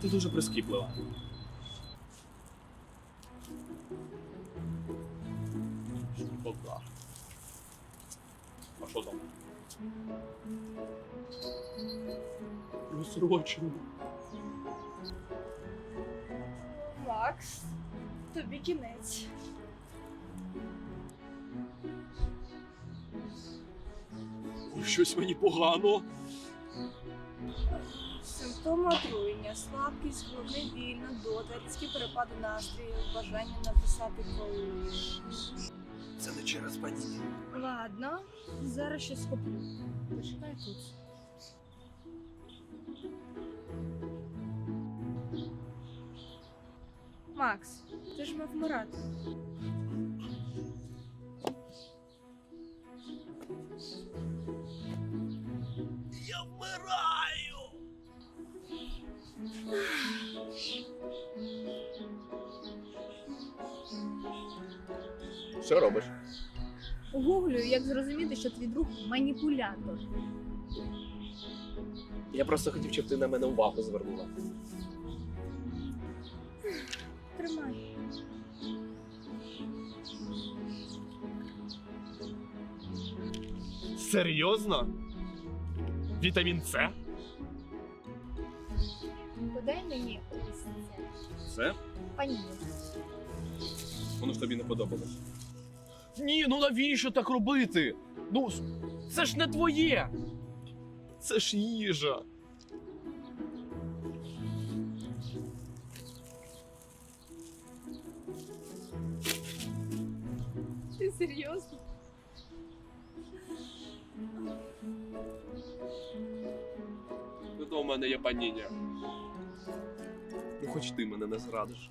Ти дуже прискіплива. Шкода. А що там? Розсрочено. Макс, тобі кінець. Ой, щось мені погано. Симптоми отруєння, слабкість, головний біль, нудота, різкі перепади настрою, бажання написати коли. Це не через паніння. Ладно, зараз ще схоплю. Почекай тут. Макс, ти ж мав вмирати. Я вмираю! Що робиш? Гуглю, як зрозуміти, що твій друг маніпулятор. Я просто хотів, щоб ти на мене увагу звернула. Тримай. Серйозно? Вітамін С? Подай мені ось це. Це? Пані. Воно ж тобі не подобалось. Ні, ну навіщо так робити? Ну, це ж не твоє. Це ж їжа. Ти серйозно? Ну то у мене є паніння. Ну хоч ти мене не зрадиш.